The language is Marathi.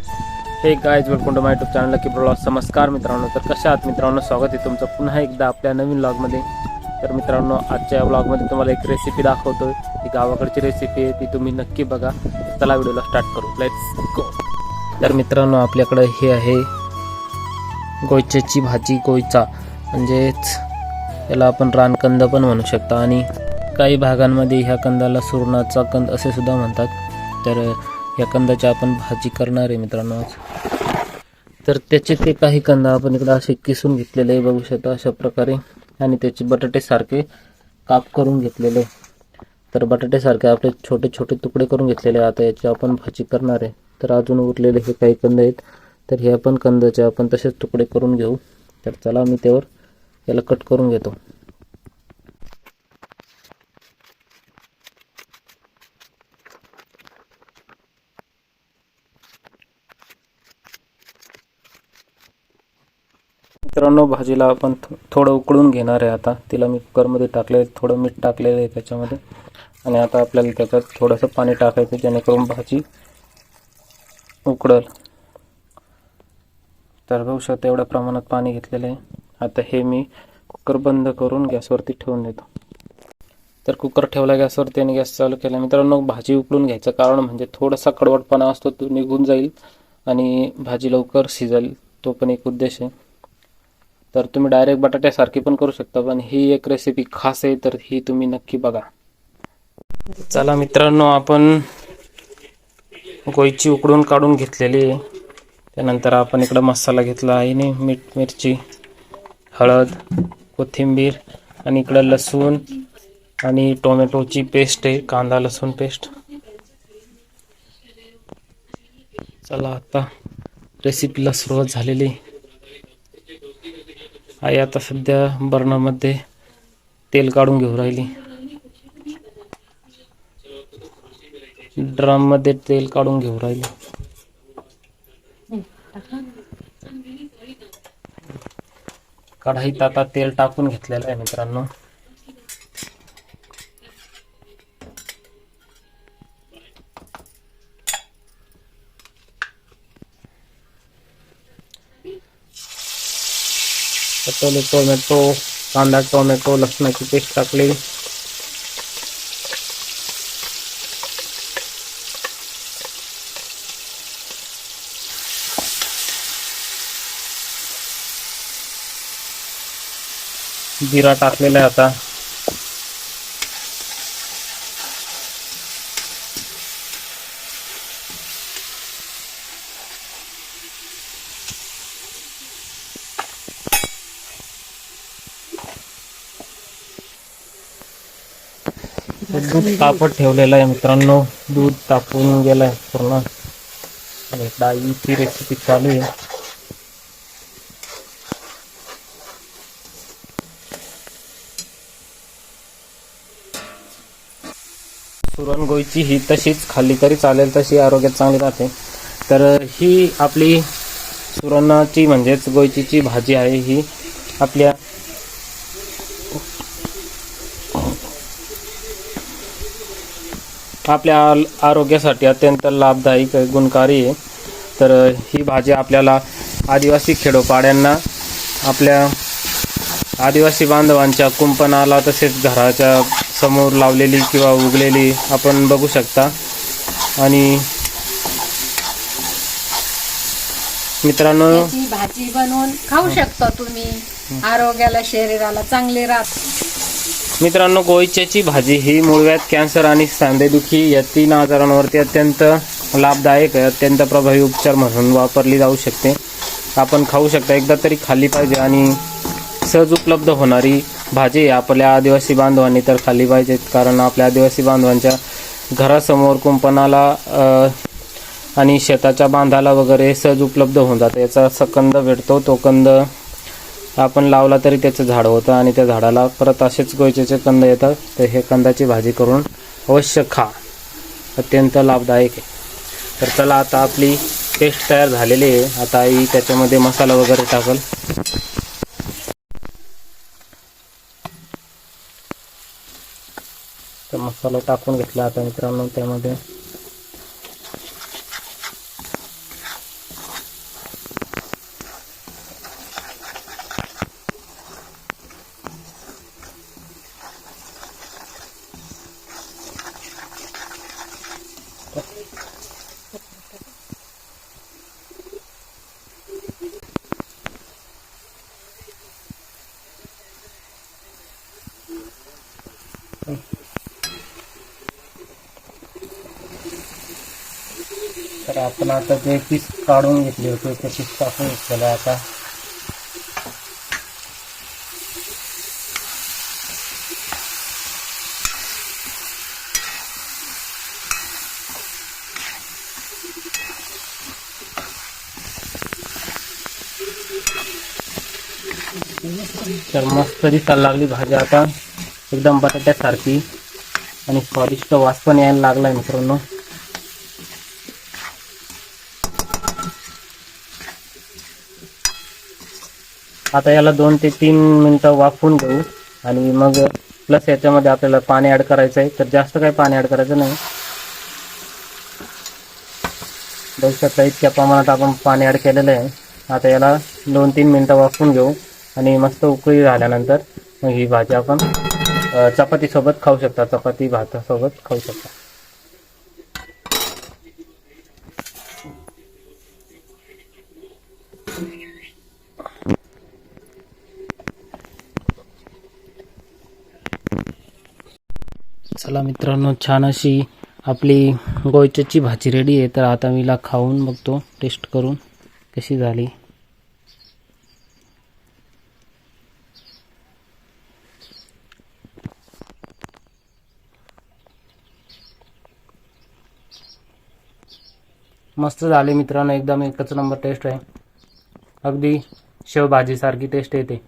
Hey guys welcome to my YouTube channel की ब्लॉग नमस्कार मित्रांनो. तर कशा आहात मित्रांनो? स्वागत आहे तुमचं पुन्हा एकदा आपल्या नवीन ब्लॉगमध्ये तर मित्रांनो आजच्या या तुम्हाला एक रेसिपी दाखवतो ही गावाकडची रेसिपी आहे ती तुम्ही नक्की बघा. चला व्हिडिओला स्टार्ट करू. लेट्स गो तर मित्रांनो आपल्याकडं हे आहे गोयच्याची भाजी गोयचा म्हणजेच याला आपण रानकंद पण म्हणू शकता. आणि काही भागांमध्ये ह्या कंदाला सुरणाचा कंद असे सुद्धा म्हणतात. तर या कंदाची आपण भाजी करणार आहे मित्रांनो आज. तर त्याचे ते काही कंद आपण इकडे असे किसून घेतलेले आहे बघू शकता अशा प्रकारे. आणि त्याचे बटाटेसारखे काप करून घेतलेले. तर बटाटेसारखे आपले छोटे छोटे तुकडे करून घेतलेले आहे. आता याची आपण भाजी करणार आहे. तर अजून उरलेले हे काही कंद आहेत. तर हे आपण कंदाचे आपण तसेच तुकडे करून घेऊ. तर चला मी त्यावर याला कट करून घेतो. मित्रांनो भाजीला आपण थोडं उकळून घेणार आहे आता. तिला मी कुकरमध्ये टाकले थोडं मीठ टाकलेलं आहे त्याच्यामध्ये. आणि आता आपल्याला त्याच्यात थोडंसं पाणी टाकायचं जेणेकरून भाजी उकडल. तर बघू शकता एवढ्या प्रमाणात पाणी घेतलेलं आहे. आता हे मी कुकर बंद करून गॅसवरती ठेवून देतो. तर कुकर ठेवला गॅसवरती आणि गॅस चालू केला. मित्रांनो भाजी उकळून घ्यायचं कारण म्हणजे थोडासा कडवटपणा असतो तो निघून जाईल आणि भाजी लवकर शिजेल तो पण एक उद्देश आहे. तर तुम्ही डायरेक्ट बटाट्यासारखी पण करू शकता पण ही एक रेसिपी खास आहे तर ही तुम्ही नक्की बघा. चला मित्रांनो आपण गोईची उकडून काढून घेतलेली आहे. त्यानंतर आपण इकडं मसाला घेतला आहे मीठ मिरची हळद कोथिंबीर आणि इकडं लसूण आणि टोमॅटोची पेस्ट आहे कांदा लसूण पेस्ट. चला आता रेसिपीला सुरुवात झालेली. आहे. आई आता सध्या बर्नामध्ये तेल काढून घेऊ राहिली. ड्रममध्ये तेल काढून घेऊ राहिली. कढाईत आता तेल टाकून घेतलेलं आहे मित्रांनो. पटोले टोमॅटो कांदा टोमॅटो लसणाची पेस्ट टाकली जिरा टाकलेला आहे आता दूध तापत ठेवलेलं आहे मित्रांनो. दूध तापून गेलंय पूर्ण. डाळीची रेसिपी चालू आहे. पुरणगोळीची ही तशीच खाल्ली तरी चालेल तशी आरोग्यात चांगली राहते. तर ही आपली सुरणाची म्हणजेच गोयचीची भाजी आहे ही. आपल्या आपल्या आरोग्यासाठी अत्यंत लाभदायक गुणकारी आहे. तर ही भाजी आपल्याला आदिवासी खेडोपाड्यांना आपल्या आदिवासी बांधवांच्या कुंपणाला तसेच घराच्या समोर लावलेली किंवा उगलेली आपण बघू शकता. आणि मित्रांनो भाजी बनवून खाऊ शकता तुम्ही. आरोग्याला शरीराला चांगले राहत. मित्रांनो गोईच्याची भाजी ही मूळव्यात कॅन्सर आणि सांधेदुखी या तीन आजारांवरती अत्यंत लाभदायक आहे अत्यंत प्रभावी उपचार म्हणून वापरली जाऊ शकते. आपण खाऊ शकता एकदा तरी खाल्ली पाहिजे आणि सहज उपलब्ध होणारी भाजी आपल्या आदिवासी बांधवांनी तर खाल्ली पाहिजेत कारण आपल्या आदिवासी बांधवांच्या घरासमोर कुंपणाला आणि शेताच्या बांधाला वगैरे सहज उपलब्ध होऊन जातं. याचा सकंद भेटतो तो कंद आपण लावला तरी त्याचं झाड होतं आणि त्या झाडाला परत असेच गोयचे कंद येतात. तर हे कंदाची भाजी करून अवश्य खा. अत्यंत लाभदायक आहे. तर चला आता आपली पेस्ट तयार झालेली आहे. आता आई त्याच्यामध्ये मसाला वगैरे टाकल. तर मसाला टाकून घेतला आता मित्रांनो त्यामध्ये. सकते हैं तर आता पीस काटूँगी घेतले होते ते पीस आता मस्त दिसायला लागली भाजी आता एकदम बटाट्यासारखी आणि स्वादिष्ट वास पण यायला लागलाय मित्रांनो. आता याला दोन ते तीन मिनिटं वाफवून घेऊ आणि मग प्लस याच्यामध्ये आपल्याला पाणी ऍड करायचं आहे तर जास्त काही पाणी ऍड करायचं नाही. बघू शकता इतक्या प्रमाणात आपण पाणी ऍड केलेलं आहे. आता याला दोन तीन मिनिटं वाफवून घेऊ आणि मस्त उकळी झाल्यानंतर मग ही भाजी आपण चपाती सोबत खाऊ शकता. चपाती भातासोबत खाऊ शकता. चला मित्रांनो छान अशी आपली गोयच्याची भाजी रेडी आहे. तर आता मीला खाऊन बघतो टेस्ट करून कशी झाली. मस्त झाले मित्रांनो एकदम एकच नंबर टेस्ट आहे. अगदी शेवभाजीसारखी टेस्ट येते.